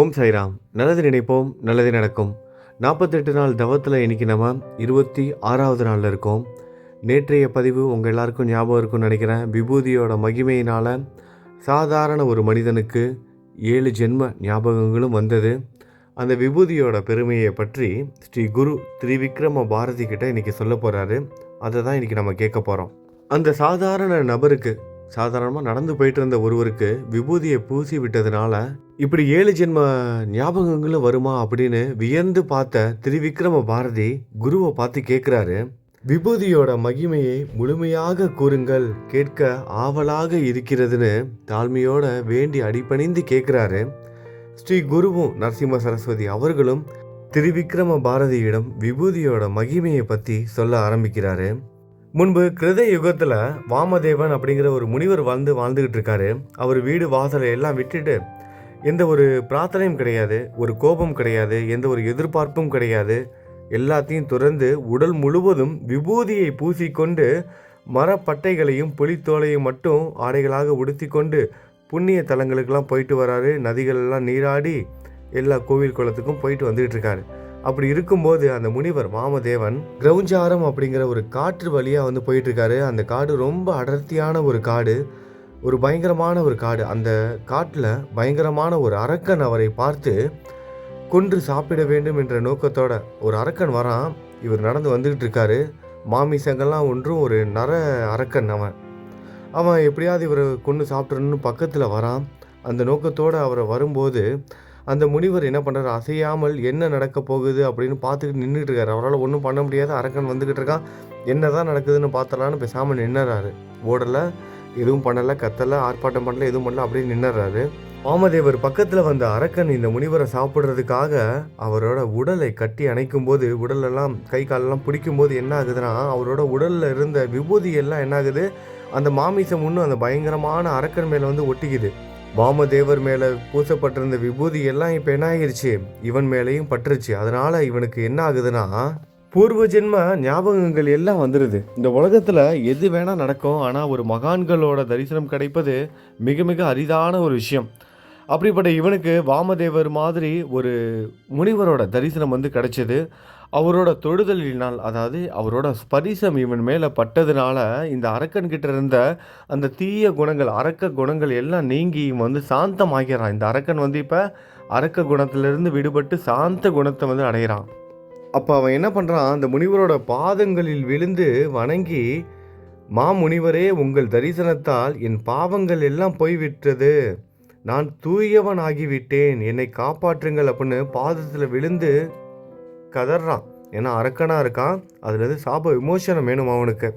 ஓம் சைராம் நல்லது நினைப்போம் நல்லது நடக்கும். நாற்பத்தெட்டு நாள் தவத்தில் இன்னைக்கு நம்ம இருபத்தி ஆறாவது நாளில் இருக்கோம். நேற்றைய பதிவு உங்கள் எல்லாருக்கும் ஞாபகம் இருக்கும்னு நினைக்கிறேன். விபூதியோட மகிமையினால் சாதாரண ஒரு மனிதனுக்கு ஏழு ஜென்ம ஞாபகங்களும் வந்தது. அந்த விபூதியோட பெருமையை பற்றி ஸ்ரீ குரு திரிவிக்ரம பாரதி கிட்ட இன்னைக்கு சொல்ல போகிறாரு அதை தான் இன்னைக்கு நம்ம கேட்க போகிறோம் அந்த சாதாரண நபருக்கு சாதாரணமாக நடந்து போயிட்டு இருந்த ஒருவருக்கு விபூதியை பூசி விட்டதுனால இப்படி ஏழு ஜென்ம ஞாபகங்களும் வருமா அப்படின்னு வியந்து பார்த்த திருவிக்ரம பாரதி குருவை பார்த்து கேட்குறாரு விபூதியோட மகிமையை முழுமையாக கூறுங்கள் கேட்க ஆவலாக இருக்கிறதுன்னு தாழ்மையோட வேண்டி அடிபணிந்து கேட்குறாரு ஸ்ரீ குருவும் நரசிம்ம சரஸ்வதி அவர்களும் திருவிக்ரம பாரதியிடம் விபூதியோட மகிமையை பற்றி சொல்ல ஆரம்பிக்கிறாரு. முன்பு கிருத யுகத்தில் வாமதேவன் அப்படிங்கிற ஒரு முனிவர் வாழ்ந்து வாழ்ந்துகிட்டு இருக்காரு. அவர் வீடு வாசலை எல்லாம் விட்டுட்டு எந்த ஒரு பிரார்த்தனையும் கிடையாது ஒரு கோபம் கிடையாது எந்த ஒரு எதிர்பார்ப்பும் கிடையாது. எல்லாத்தையும் துறந்து உடல் முழுவதும் விபூதியை பூசிக்கொண்டு மரப்பட்டைகளையும் புலித்தோலையும் மட்டும் ஆடைகளாக உடுத்தி கொண்டு புண்ணிய தலங்களுக்கெல்லாம் போயிட்டு வராரு. நதிகள் எல்லாம் நீராடி எல்லா கோவில் குளத்துக்கும் போயிட்டு வந்துகிட்டு இருக்காரு. அப்படி இருக்கும்போது அந்த முனிவர் மாமதேவன் கிரௌஞ்சாரம் அப்படிங்கிற ஒரு காற்று வழியாக வந்து போயிட்டுருக்காரு. அந்த காடு ரொம்ப அடர்த்தியான ஒரு காடு ஒரு பயங்கரமான ஒரு காடு. அந்த காட்டில் பயங்கரமான ஒரு அரக்கன் அவரை பார்த்து கொன்று சாப்பிட வேண்டும் என்ற நோக்கத்தோட ஒரு அரக்கன் வரான். இவர் நடந்து வந்துக்கிட்டு இருக்காரு மாமிசங்கள்லாம் ஒன்றும் ஒரு நர அரக்கன் அவன். அவன் எப்படியாவது இவரை கொண்டு சாப்பிட்றன்னு பக்கத்தில் வரான். அந்த நோக்கத்தோடு அவரை வரும்போது அந்த முனிவர் என்ன பண்ணுறாரு அசையாமல் என்ன நடக்க போகுது அப்படின்னு பார்த்துட்டு நின்றுட்டு இருக்காரு. அவரால் ஒன்றும் பண்ண முடியாது. அரக்கன் வந்துக்கிட்டு இருக்கான். என்ன தான் நடக்குதுன்னு பார்த்தலான்னு பேசாமல் நின்னுறாரு. ஓடலை எதுவும் பண்ணலை கத்தலை ஆர்ப்பாட்டம் பண்ணல எதுவும் பண்ணல அப்படியே நின்னுறாரு. வாமதேவர் பக்கத்தில் வந்த அரக்கன் இந்த முனிவரை சாப்பிட்றதுக்காக அவரோட உடலை கட்டி அணைக்கும் போது உடலெல்லாம் கை காலெல்லாம் பிடிக்கும் போது என்ன ஆகுதுன்னா அவரோட உடலில் இருந்த விபூதி எல்லாம் என்ன ஆகுது? அந்த மாமிசம் ஒன்று அந்த பயங்கரமான அரக்கன் மேலே வந்து ஒட்டிக்குது. வாமதேவர் மேலே பூசப்பட்டிருந்த விபூதி எல்லாம் இப்போ என்ன ஆகிருச்சு இவன் மேலேயும் பட்டுருச்சு. அதனால் இவனுக்கு என்ன ஆகுதுன்னா பூர்வ ஜென்ம ஞாபகங்கள் எல்லாம் வந்துடுது இந்த உலகத்தில் எது வேணால் நடக்கும் ஆனால் ஒரு மகான்களோட தரிசனம் கிடைப்பது மிக மிக அரிதான ஒரு விஷயம். அப்படிப்பட்ட இவனுக்கு வாமதேவர் மாதிரி ஒரு முனிவரோட தரிசனம் வந்து கிடைச்சது. அவரோட தொடுதலினால் அதாவது அவரோட ஸ்பரிசம் இவன் மேலே பட்டதுனால இந்த அரக்கன்கிட்ட இருந்த அந்த தீய குணங்கள் அரக்க குணங்கள் எல்லாம் நீங்கி இவன் வந்து சாந்தமாகிறான். இந்த அரக்கன் வந்து இப்போ அரக்க குணத்திலிருந்து விடுபட்டு சாந்த குணத்தை வந்து அடைகிறான். அப்போ அவன் என்ன பண்ணுறான் அந்த முனிவரோட பாதங்களில் விழுந்து வணங்கி மாமுனிவரே உங்கள் தரிசனத்தால் என் பாவங்கள் எல்லாம் போய்விட்டது. நான் தூயவன் ஆகிவிட்டேன் என்னை காப்பாற்றுங்கள் அப்படின்னு பாதத்தில் விழுந்து கதறான் ஏன்னா அரக்கனாக இருக்கான். அதுலேருந்து சாப விமோசனம் வேணும் அவனுக்கு.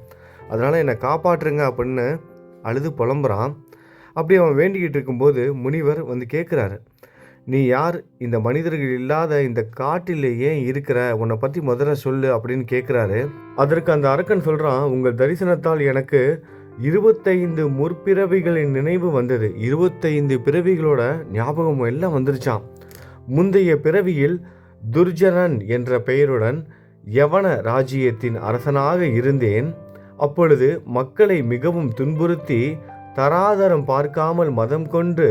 அதனால் என்னை காப்பாற்றுங்க அப்படின்னு அழுது புலம்புறான். அப்படி அவன் வேண்டிக்கிட்டு இருக்கும்போது முனிவர் வந்து கேட்குறாரு நீ யார்? இந்த மனிதர்கள் இல்லாத இந்த காட்டில் ஏன் இருக்கிற உன்னை பற்றி முதல்ல சொல்லு அப்படின்னு கேட்குறாரு அதற்கு அந்த அரக்கன் சொல்கிறான் உங்கள் தரிசனத்தால் எனக்கு இருபத்தைந்து முற்பிறவிகளின் நினைவு வந்தது. இருபத்தைந்து பிறவிகளோட ஞாபகம் எல்லாம் வந்துருச்சான் முந்தைய பிறவியில் துர்ஜனன் என்ற பெயருடன் யவன ராஜ்யத்தின் அரசனாக இருந்தேன். அப்பொழுது மக்களை மிகவும் துன்புறுத்தி தராதரம் பார்க்காமல் மதம் கொண்டு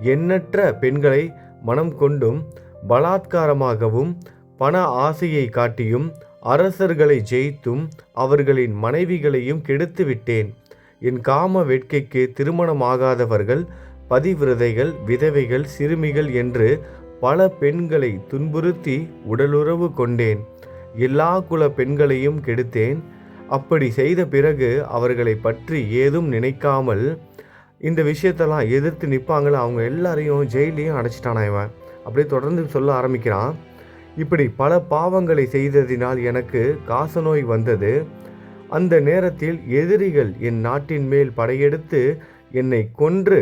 எண்ணற்ற பெண்களை மனம் கொண்டும் பலாத்காரமாகவும் பண ஆசையை காட்டியும் அரசர்களை ஜெயித்தும் அவர்களின் மனைவிகளையும் கெடுத்து விட்டேன் என் காம வேட்கைக்கு திருமணமாகாதவர்கள் பதிவிரதைகள் விதவைகள் சிறுமிகள் என்று பல பெண்களை துன்புறுத்தி உடலுறவு கொண்டேன். எல்லா குல பெண்களையும் கெடுத்தேன். அப்படி செய்த பிறகு அவர்களை பற்றி ஏதும் நினைக்காமல் இந்த விஷயத்தெல்லாம் எதிர்த்து நிற்பாங்களே அவங்க எல்லாரையும் ஜெயிலையும் அடைச்சிட்டானா இவன்? அப்படியே தொடர்ந்து சொல்ல ஆரம்பிக்கிறான். இப்படி பல பாவங்களை செய்ததினால் எனக்கு காசநோய் வந்தது. அந்த நேரத்தில் எதிரிகள் என் நாட்டின் மேல் படையெடுத்து என்னை கொன்று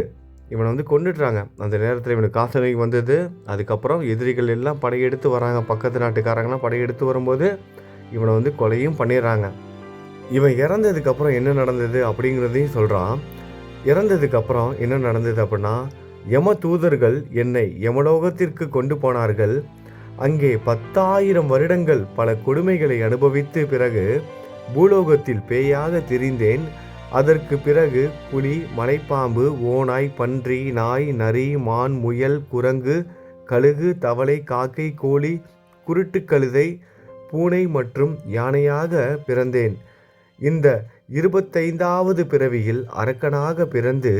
இவனை வந்து கொண்டுடுறாங்க அந்த நேரத்தில் இவனுக்கு காசநோய் வந்தது. அதுக்கப்புறம் எதிரிகள் எல்லாம் படையெடுத்து வராங்க. பக்கத்து நாட்டுக்காரங்களாம் படையெடுத்து வரும்போது இவனை வந்து கொலையும் பண்ணிடுறாங்க. இவன் இறந்ததுக்கப்புறம் என்ன நடந்தது அப்படிங்கிறதையும் சொல்கிறான் இறந்ததுக்கப்புறம் என்ன நடந்தது அப்படின்னா யம தூதர்கள் என்னை யமலோகத்திற்கு கொண்டு போனார்கள். அங்கே பத்தாயிரம் வருடங்கள் பல கொடுமைகளை அனுபவித்து பிறகு பூலோகத்தில் பேயாக திரிந்தேன். அதற்கு பிறகு புலி மலைப்பாம்பு ஓநாய் பன்றி நாய் நரி மான் முயல் குரங்கு கழுகு தவளை காக்கை கோழி குருட்டு கழுதை பூனை மற்றும் யானையாக பிறந்தேன். இந்த இருபத்தைந்தாவது பிறவியில் அரக்கனாக பிறந்து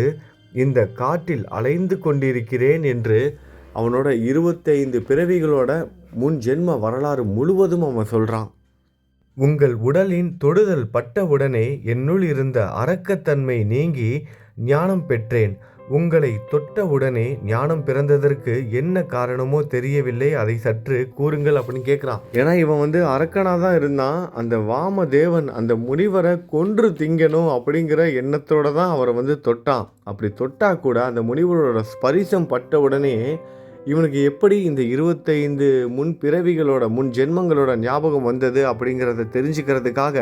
இந்த காட்டில் அலைந்து கொண்டிருக்கிறேன் என்று அவனோட இருபத்தைந்து பிறவிகளோட முன் ஜென்ம வரலாறு முழுவதும் அவன் சொல்கிறான் உங்கள் உடலின் தொடுதல் பட்டவுடனே என்னுள் இருந்த அரக்கத்தன்மை நீங்கி ஞானம் பெற்றேன். உங்களை தொட்டவுடனே ஞானம் பிறந்ததற்கு என்ன காரணமோ தெரியவில்லை. அதை சற்று கூறுங்கள் அப்படின்னு கேட்குறான் ஏன்னா இவன் வந்து அரக்கனாக தான் இருந்தான். அந்த வாம தேவன் அந்த முனிவரை கொன்று திங்கணும் அப்படிங்கிற எண்ணத்தோடு தான் அவரை வந்து தொட்டான். அப்படி தொட்டா கூட அந்த முனிவரோட ஸ்பரிசம் பட்ட உடனே இவனுக்கு எப்படி இந்த இருபத்தைந்து முன் பிறவிகளோட முன் ஜென்மங்களோட ஞாபகம் வந்தது அப்படிங்கிறத தெரிஞ்சுக்கிறதுக்காக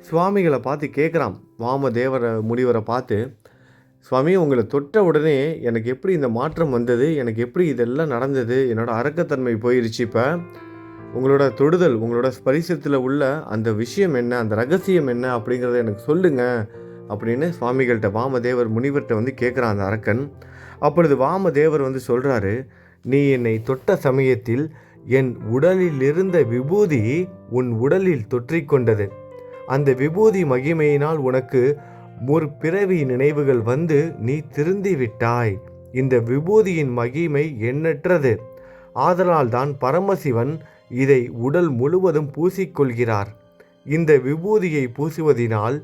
சுவாமிகளை பார்த்து கேட்குறான். வாமதேவரை முனிவரை பார்த்து சுவாமி உங்களை தொட்ட உடனே எனக்கு எப்படி இந்த மாற்றம் வந்தது? எனக்கு எப்படி இதெல்லாம் நடந்தது? என்னோட அரக்கத்தன்மை போயிருச்சு இப்போ. உங்களோட தொடுதல் உங்களோட ஸ்பரிசத்தில் உள்ள அந்த விஷயம் என்ன அந்த ரகசியம் என்ன அப்படிங்கிறத எனக்கு சொல்லுங்க அப்படின்னு சுவாமிகள்கிட்ட வாமதேவர் முனிவர்கிட்ட வந்து கேட்குறான் அந்த அரக்கன். அப்பொழுது வாமதேவர் வந்து சொல்கிறாரு நீ என்னை தொட்ட சமயத்தில் என் உடலிலிருந்த விபூதி உன் உடலில் தொற்றிக்கொண்டது. அந்த விபூதி மகிமையினால் உனக்கு முற்பிறவி நினைவுகள் வந்து நீ திருந்தி விட்டாய் இந்த விபூதியின் மகிமை எண்ணற்றது. ஆதலால்தான் பரமசிவன் இதை உடல் முழுவதும் பூசிக்கொள்கிறார். இந்த விபூதியை பூசுவதினால்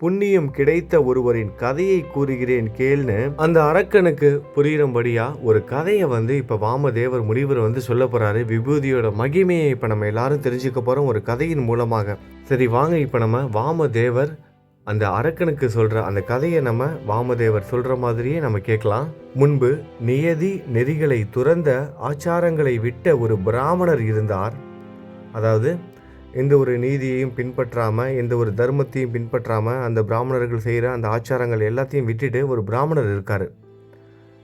புண்ணியம் கிடைத்த ஒருவரின் கதையை கூறுகிறேன் கேள்னு அந்த அரக்கனுக்கு புரியும்படியா ஒரு கதையை வந்து இப்போ வாமதேவர் முனிவர் வந்து சொல்ல போறாரு. விபூதியோட மகிமையை இப்போ நம்ம எல்லாரும் தெரிஞ்சுக்க போறோம். ஒரு கதையின் மூலமாக. சரி வாங்க இப்போ நம்ம வாமதேவர் அந்த அரக்கனுக்கு சொல்ற அந்த கதையை நம்ம வாமதேவர் சொல்ற மாதிரியே நம்ம கேட்கலாம். முன்பு நியதி நெறிகளை துறந்த ஆச்சாரங்களை விட்ட ஒரு பிராமணர் இருந்தார். அதாவது எந்த ஒரு நீதியையும் பின்பற்றாமல் எந்த ஒரு தர்மத்தையும் பின்பற்றாமல் அந்த பிராமணர்கள் செய்கிற அந்த ஆச்சாரங்கள் எல்லாத்தையும் விட்டுட்டு ஒரு பிராமணர் இருக்கார்.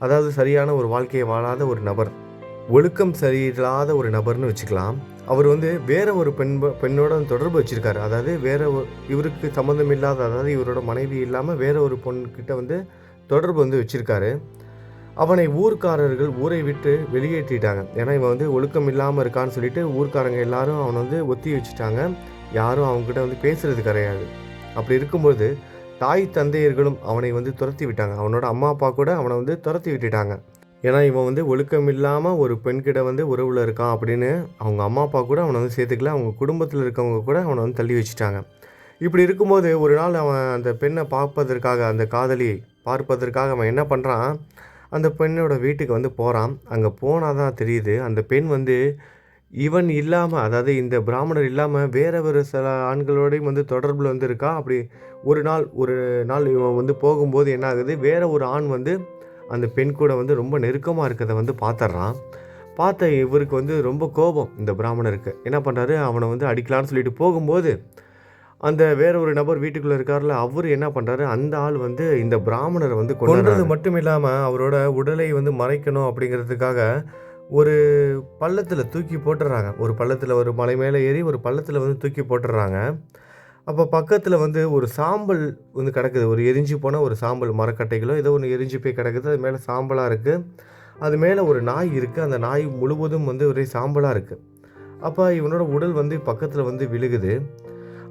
அதாவது சரியான ஒரு வாழ்க்கையை வாழாத ஒரு நபர் ஒழுக்கம் சரியில்லாத ஒரு நபர்னு வச்சுக்கலாம். அவர் வந்து வேற ஒரு பெண் பெண்ணோட தொடர்பு வச்சுருக்காரு. அதாவது வேற ஒரு இவருக்கு சம்மந்தம் இல்லாத அதாவது இவரோட மனைவி இல்லாமல் வேற ஒரு பொண்ணுக்கிட்ட வந்து தொடர்பு வந்து வச்சுருக்காரு. அவனை ஊர்க்காரர்கள் ஊரை விட்டு வெளியேற்றிட்டாங்க. ஏன்னா இவன் வந்து ஒழுக்கம் இல்லாமல் இருக்கான்னு சொல்லிட்டு ஊர்க்காரங்க எல்லாரும் அவனை வந்து ஒத்தி வச்சுட்டாங்க. யாரும் அவங்ககிட்ட வந்து பேசுறது கிடையாது. அப்படி இருக்கும்போது தாய் தந்தையர்களும் அவனை வந்து துரத்தி விட்டாங்க. அவனோட அம்மா அப்பா கூட அவனை வந்து துரத்தி விட்டுட்டாங்க. ஏன்னா இவன் வந்து ஒழுக்கம் இல்லாமல் ஒரு பெண்கிட்ட வந்து உறவில் இருக்கான் அப்படின்னு அவங்க அம்மா அப்பா கூட அவனை வந்து சேர்த்துக்கல. அவங்க குடும்பத்தில் இருக்கவங்க கூட அவனை வந்து தள்ளி வச்சுட்டாங்க. இப்படி இருக்கும்போது ஒரு நாள் அவன் அந்த பெண்ணை பார்ப்பதற்காக அந்த காதலியை பார்ப்பதற்காக அவன் என்ன பண்ணுறான் அந்த பெண்ணோட வீட்டுக்கு வந்து போகிறான் அங்கே போனால் தான் தெரியுது அந்த பெண் வந்து இவன் இல்லாமல் அதாவது இந்த பிராமணர் இல்லாமல் வேறு ஒரு சில ஆண்களோடையும் வந்து தொடர்பில் வந்து இருக்கா? அப்படி ஒரு நாள் ஒரு நாள் இவன் வந்து போகும்போது என்ன ஆகுது? வேற ஒரு ஆண் வந்து அந்த பெண் கூட வந்து ரொம்ப நெருக்கமாக இருக்கிறத வந்து பார்த்துட்றான் பார்த்த இவருக்கு வந்து ரொம்ப கோபம் இந்த பிராமணருக்கு. என்ன பண்ணுறாரு அவனை வந்து அடிக்கலான்னு சொல்லிட்டு போகும்போது அந்த வேற ஒரு நபர் வீட்டுக்குள்ளே இருக்கார்ல அவர் என்ன பண்ணுறாரு அந்த ஆள் வந்து இந்த பிராமணரை வந்து கொண்டது மட்டும் இல்லாமல் அவரோட உடலை வந்து மறைக்கணும் அப்படிங்கிறதுக்காக ஒரு பள்ளத்தில் தூக்கி போட்டுடுறாங்க ஒரு பள்ளத்தில் ஒரு மலை மேலே ஏறி ஒரு பள்ளத்தில் வந்து தூக்கி போட்டுடுறாங்க அப்போ பக்கத்தில் வந்து ஒரு சாம்பல் வந்து கிடக்குது. ஒரு எரிஞ்சு போன ஒரு சாம்பல் மரக்கட்டைகளோ ஏதோ ஒன்று எரிஞ்சு போய் கிடக்குது. அது மேலே சாம்பலாக இருக்குது அது மேலே ஒரு நாய் இருக்குது அந்த நாய் முழுவதும் வந்து ஒரே சாம்பலாக இருக்குது அப்போ இவனோட உடல் வந்து பக்கத்தில் வந்து விழுகுது.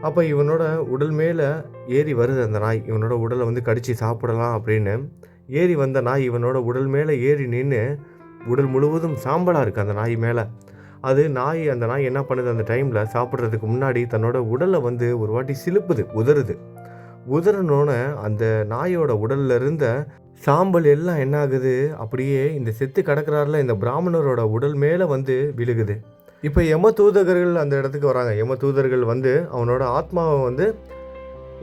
அப்போ இவனோட உடல் மேலே ஏறி வருது அந்த நாய். இவனோட உடலை வந்து கடித்து சாப்பிடலாம் அப்படின்னு. ஏறி வந்த நாய் இவனோட உடல் மேலே ஏறி நின்று உடல் முழுவதும் சாம்பலாக இருக்குது அந்த நாய் மேலே. அது நாய் அந்த நாய் என்ன பண்ணுது அந்த டைமில் சாப்பிட்றதுக்கு முன்னாடி தன்னோட உடலை வந்து ஒரு வாட்டி சிலுப்புது உதறுது. உதறனோன்னு அந்த நாயோட உடல்ல இருந்த சாம்பல் எல்லாம் என்ன ஆகுது? அப்படியே இந்த செத்து கிடக்கிறாரில் இந்த பிராமணரோட உடல் மேலே வந்து விழுகுது. இப்போ யம தூதகர்கள் அந்த இடத்துக்கு வராங்க. யம தூதர்கள் வந்து அவனோட ஆத்மாவை வந்து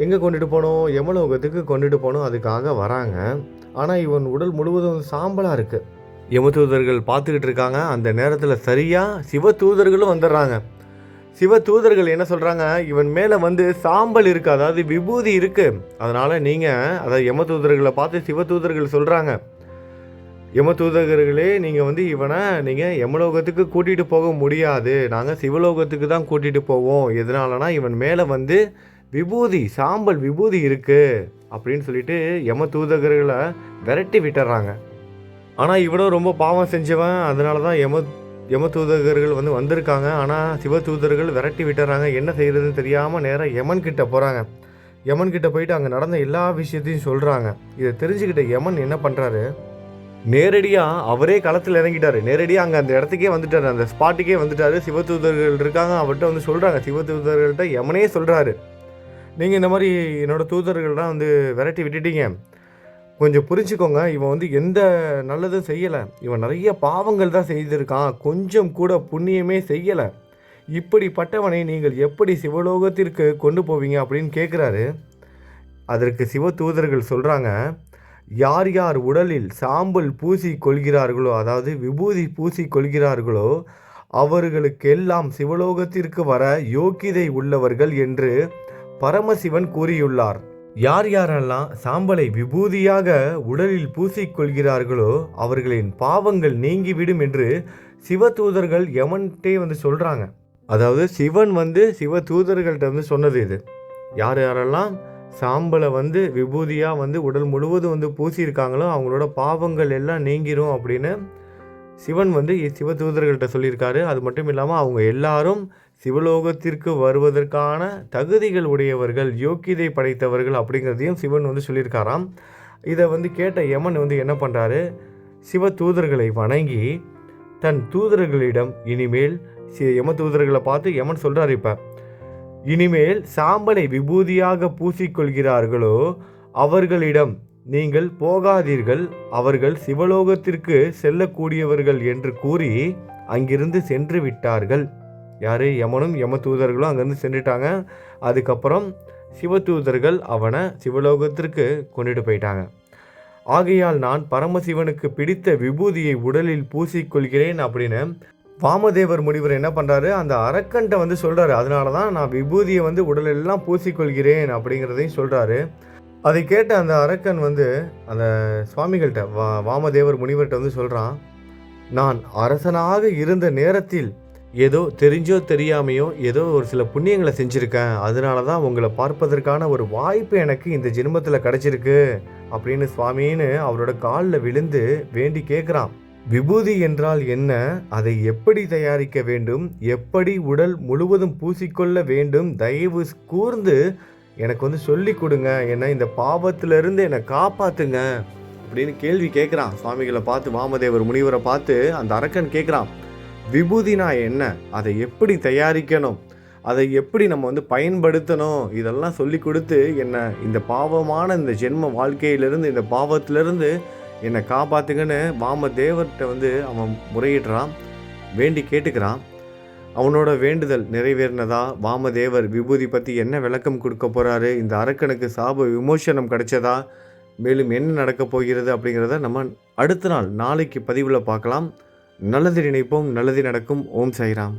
எங்கே கொண்டுட்டு போகணும் யமலோகத்துக்கு கொண்டுட்டு போகணும் அதுக்காக வராங்க. ஆனால் இவன் உடல் முழுவதும் சாம்பலாக இருக்குது யமதூதர்கள் பார்த்துக்கிட்டு இருக்காங்க. அந்த நேரத்தில் சரியாக சிவ தூதர்களும் வந்துடுறாங்க. சிவ தூதர்கள் என்ன சொல்கிறாங்க இவன் மேலே வந்து சாம்பல் இருக்குது அதாவது விபூதி இருக்குது அதனால் நீங்கள் அதாவது யம தூதர்களை பார்த்து சிவ தூதர்கள் சொல்கிறாங்க யம தூதகர்களே நீங்கள் வந்து இவனை நீங்கள் யமலோகத்துக்கு கூட்டிகிட்டு போக முடியாது. நாங்கள் சிவலோகத்துக்கு தான் கூட்டிகிட்டு போவோம். எதனாலனா இவன் மேலே வந்து விபூதி சாம்பல் விபூதி இருக்குது அப்படின்னு சொல்லிட்டு யம தூதகர்களை விரட்டி விட்டுறாங்க. ஆனால் இவனும் ரொம்ப பாவம் செஞ்சவன். அதனால தான் யம யம தூதகர்கள் வந்து வந்திருக்காங்க. ஆனால் சிவ தூதர்கள் விரட்டி விட்டுறாங்க. என்ன செய்கிறதுன்னு தெரியாமல் நேராக யமன் கிட்ட போகிறாங்க யமன் கிட்ட போயிட்டு அங்கே நடந்த எல்லா விஷயத்தையும் சொல்கிறாங்க இதை தெரிஞ்சுக்கிட்ட யமன் என்ன பண்ணுறாரு நேரடியாக அவரே களத்தில் இறங்கிட்டார். நேரடியாக அங்கே அந்த இடத்துக்கே வந்துட்டார். அந்த ஸ்பாட்டுக்கே வந்துட்டார். சிவதூதர்கள் இருக்காங்க. அவர்கிட்ட வந்து சொல்கிறாங்க சிவதூதர்கள்ட்ட எமனே சொல்கிறாரு நீங்கள் இந்த மாதிரி என்னோடய தூதர்கள்லாம் வந்து விரட்டி விட்டுட்டீங்க. கொஞ்சம் புரிஞ்சுக்கோங்க. இவன் வந்து எந்த நல்லதும் செய்யலை. இவன் நிறைய பாவங்கள் தான் செய்திருக்கான். கொஞ்சம் கூட புண்ணியமே செய்யலை. இப்படிப்பட்டவனை நீங்கள் எப்படி சிவலோகத்திற்கு கொண்டு போவீங்க அப்படின்னு கேட்குறாரு அதற்கு சிவ தூதர்கள் சொல்கிறாங்க யார் யார் உடலில் சாம்பல் பூசி கொள்கிறார்களோ அதாவது விபூதி பூசி கொள்கிறார்களோ அவர்களுக்கெல்லாம் சிவலோகத்திற்கு வர யோக்கியதை உள்ளவர்கள் என்று பரமசிவன் கூறியுள்ளார். யார் யாரெல்லாம் சாம்பலை விபூதியாக உடலில் பூசிக்கொள்கிறார்களோ அவர்களின் பாவங்கள் நீங்கிவிடும் என்று சிவதூதர்கள் எவன்கிட்டே வந்து சொல்கிறாங்க அதாவது சிவன் வந்து சிவ தூதர்கள்ட்ட வந்து சொன்னது இது. யார் யாரெல்லாம் சாம்பலை வந்து விபூதியாக வந்து உடல் முழுவதும் வந்து பூசியிருக்காங்களோ அவங்களோட பாவங்கள் எல்லாம் நீங்கிரும் அப்படின்னு சிவன் வந்து சிவ தூதர்கள்ட்ட சொல்லியிருக்காரு. அது மட்டும் இல்லாமல் அவங்க எல்லாரும் சிவலோகத்திற்கு வருவதற்கான தகுதிகள் உடையவர்கள் யோக்கியதை படைத்தவர்கள் அப்படிங்கிறதையும் சிவன் வந்து சொல்லியிருக்காராம். இதை வந்து கேட்ட யமன் வந்து என்ன பண்ணுறாரு சிவ தூதர்களை வணங்கி தன் தூதர்களிடம் இனிமேல் சி- யம தூதர்களை பார்த்து யமன் சொல்கிறார் இப்போ இனிமேல் சாம்பலை விபூதியாக பூசிக்கொள்கிறார்களோ அவர்களிடம் நீங்கள் போகாதீர்கள். அவர்கள் சிவலோகத்திற்கு செல்லக்கூடியவர்கள் என்று கூறி அங்கிருந்து சென்று விட்டார்கள். யார்? யமனும் யம தூதர்களும் அங்கேருந்து சென்றுட்டாங்க. அதுக்கப்புறம் சிவதூதர்கள் அவனை சிவலோகத்திற்கு கொண்டுட்டு போயிட்டாங்க. ஆகையால் நான் பரமசிவனுக்கு பிடித்த விபூதியை உடலில் பூசிக்கொள்கிறேன் அப்படின்னு வாமதேவர் முனிவர் என்ன பண்ணுறாரு அந்த அரக்கன்ட்ட வந்து சொல்கிறாரு அதனால தான் நான் விபூதியை வந்து உடலெல்லாம் பூசிக்கொள்கிறேன் அப்படிங்கிறதையும் சொல்கிறாரு அதை கேட்ட அந்த அரக்கன் வந்து அந்த சுவாமிகள்கிட்ட வா வாமதேவர் முனிவர்கிட்ட வந்து சொல்கிறான் நான் அரசனாக இருந்த நேரத்தில் ஏதோ தெரிஞ்சோ தெரியாமையோ ஏதோ ஒரு சில புண்ணியங்களை செஞ்சுருக்கேன். அதனால தான் உங்களை பார்ப்பதற்கான ஒரு வாய்ப்பு எனக்கு இந்த ஜென்மத்தில் கிடச்சிருக்கு. அப்படின்னு சுவாமின்னு அவரோட காலில் விழுந்து வேண்டி கேட்குறான் விபூதி என்றால் என்ன? அதை எப்படி தயாரிக்க வேண்டும்? எப்படி உடல் முழுவதும் பூசிக்கொள்ள வேண்டும்? தயவு கூர்ந்து எனக்கு வந்து சொல்லி கொடுங்க. என்னை இந்த பாவத்திலிருந்து என்னை காப்பாத்துங்க. அப்படின்னு கேள்வி கேட்குறான். சுவாமிகளை பார்த்து வாமதேவர் முனிவரை பார்த்து அந்த அரக்கன் கேட்குறான் விபூதினா என்ன? அதை எப்படி தயாரிக்கணும்? அதை எப்படி நம்ம வந்து பயன்படுத்தணும்? இதெல்லாம் சொல்லி கொடுத்து என்ன இந்த பாவமான இந்த ஜென்ம வாழ்க்கையிலிருந்து இந்த பாவத்திலிருந்து என்னை காப்பாத்துங்கன்னு வாமதேவர்கிட்ட வந்து அவன் முறையிடுறான் வேண்டி கேட்டுக்கிறான். அவனோட வேண்டுதல் நிறைவேறினதா? வாமதேவர் விபூதி பற்றி என்ன விளக்கம் கொடுக்க போகிறாரு இந்த அரக்கனுக்கு சாப விமோசனம் கிடைச்சதா? மேலும் என்ன நடக்கப் போகிறது அப்படிங்கிறத நம்ம அடுத்த நாள் நாளைக்கு பதிவில் பார்க்கலாம். நல்லது நினைப்போம் நல்லது நடக்கும். ஓம் சாய்ராம்.